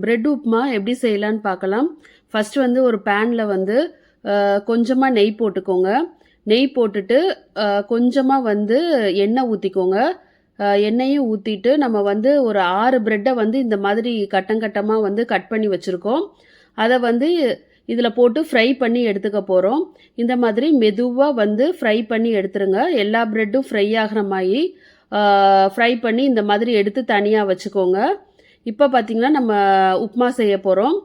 Bread upma எப்படி செய்யலான்னு பார்க்கலாம். ஃபஸ்ட்டு வந்து ஒரு பேனில் வந்து கொஞ்சமாக நெய் போட்டுக்கோங்க. நெய் போட்டுட்டு கொஞ்சமாக வந்து எண்ணெய் ஊற்றிக்கோங்க எண்ணெயும் ஊற்றிட்டு நம்ம வந்து ஒரு ஆறு ப்ரெட்டை வந்து இந்த மாதிரி கட்டங்கட்டமாக வந்து கட் பண்ணி வச்சுருக்கோம். அதை வந்து இதில் போட்டு ஃப்ரை பண்ணி எடுத்துக்க போகிறோம் இந்த மாதிரி மெதுவாக வந்து ஃப்ரை பண்ணி எடுத்துருங்க. எல்லா ப்ரெட்டும் ஃப்ரை ஆகிற மாதிரி ஃப்ரை பண்ணி இந்த மாதிரி எடுத்து தனியாக வச்சுக்கோங்க. இப்போ பார்த்திங்கன்னா நம்ம உப்புமா செய்ய போகிறோம்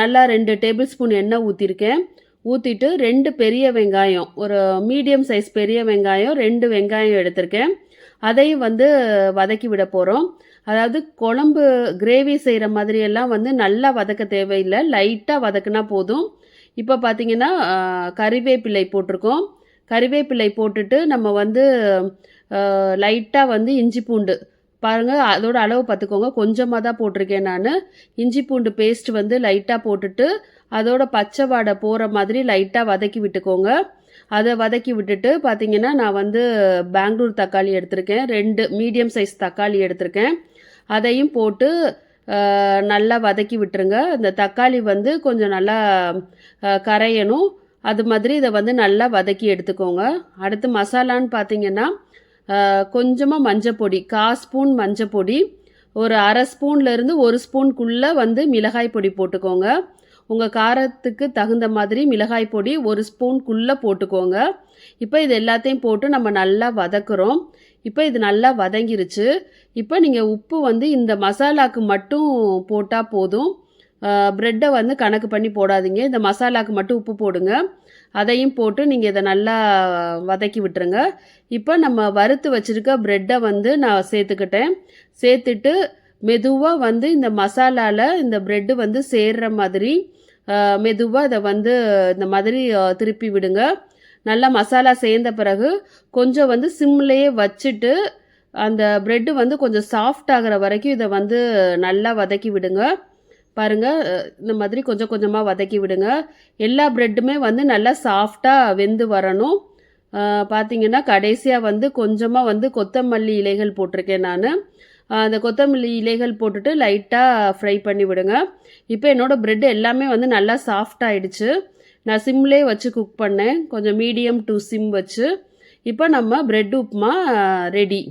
நல்லா ரெண்டு டேபிள் ஸ்பூன் எண்ணெய் ஊற்றிருக்கேன் ஊற்றிட்டு ரெண்டு பெரிய வெங்காயம் ஒரு மீடியம் சைஸ் பெரிய வெங்காயம் ரெண்டு வெங்காயம் எடுத்திருக்கேன். அதையும் வந்து வதக்கி விட போகிறோம் அதாவது குழம்பு கிரேவி செய்கிற மாதிரியெல்லாம் வந்து நல்லா வதக்க தேவையில்லை. லைட்டாக வதக்குனா போதும். இப்போ பார்த்தீங்கன்னா கறிவேப்பிலை போட்டிருக்கோம். கறிவேப்பிலை போட்டுட்டு நம்ம வந்து லைட்டாக வந்து இஞ்சி பூண்டு பாருங்கள் அதோட அளவு பார்த்துக்கோங்க. கொஞ்சமாக தான் போட்டிருக்கேன் நான். இஞ்சி பூண்டு பேஸ்ட் வந்து லைட்டாக போட்டுட்டு அதோட பச்சை வாடை போகிற மாதிரி லைட்டாக வதக்கி விட்டுக்கோங்க. அதை வதக்கி விட்டுட்டு பார்த்தீங்கன்னா நான் வந்து பெங்களூர் தக்காளி எடுத்திருக்கேன். ரெண்டு மீடியம் சைஸ் தக்காளி எடுத்திருக்கேன். அதையும் போட்டு நல்லா வதக்கி விட்டுருங்க. இந்த தக்காளி வந்து கொஞ்சம் நல்லா கரையணும். அது மாதிரி இதை வந்து நல்லா வதக்கி எடுத்துக்கோங்க. அடுத்து மசாலான்னு பார்த்தீங்கன்னா கொஞ்சமாக மஞ்சப்பொடி கா ஸ்பூன் மஞ்சப்பொடி ஒரு அரை ஸ்பூன்லேருந்து ஒரு ஸ்பூனுக்குள்ளே வந்து மிளகாய் பொடி போட்டுக்கோங்க. உங்கள் காரத்துக்கு தகுந்த மாதிரி மிளகாய் பொடி ஒரு ஸ்பூனுக்குள்ளே போட்டுக்கோங்க. இப்போ இது எல்லாத்தையும் போட்டு நம்ம நல்லா வதக்குறோம். இப்போ இது நல்லா வதங்கிருச்சு. இப்போ நீங்கள் உப்பு வந்து இந்த மசாலாவுக்கு மட்டும் போட்டால் போதும். ப்ரெட்டை வந்து கணக்கு பண்ணி போடாதீங்க. இந்த மசாலாவுக்கு மட்டும் உப்பு போடுங்க. அதையும் போட்டு நீங்கள் இதை நல்லா வதக்கி விட்டுருங்க. இப்போ நம்ம வறுத்து வச்சுருக்க ப்ரெட்டை வந்து நான் சேர்த்துக்கிட்டேன். சேர்த்துட்டு மெதுவாக வந்து இந்த மசாலாவில் இந்த ப்ரெட்டு வந்து சேர்ற மாதிரி மெதுவாக இதை வந்து இந்த மாதிரி திருப்பி விடுங்க. நல்லா மசாலா சேர்ந்த பிறகு கொஞ்சம் வந்து சிம்லேயே வச்சுட்டு அந்த ப்ரெட்டு வந்து கொஞ்சம் சாஃப்ட் ஆகிற வரைக்கும் இதை வந்து நல்லா வதக்கி விடுங்க. பாருங்கள் இந்த மாதிரி கொஞ்சம் கொஞ்சமாக வதக்கி விடுங்க. எல்லா ப்ரெட்டுமே வந்து நல்லா சாஃப்டாக வெந்து வரணும். பார்த்திங்கன்னா கடைசியாக வந்து கொஞ்சமாக வந்து கொத்தமல்லி இலைகள் போட்டிருக்கேன் நான். அந்த கொத்தமல்லி இலைகள் போட்டுட்டு லைட்டாக ஃப்ரை பண்ணி விடுங்க. இப்போ என்னோடய ப்ரெட் எல்லாமே வந்து நல்லா சாஃப்டாகிடுச்சு நான் சிம்லே வச்சு குக் பண்ணேன். கொஞ்சம் மீடியம் டு சிம் வச்சு. இப்போ நம்ம ப்ரெட் உப்புமா ரெடி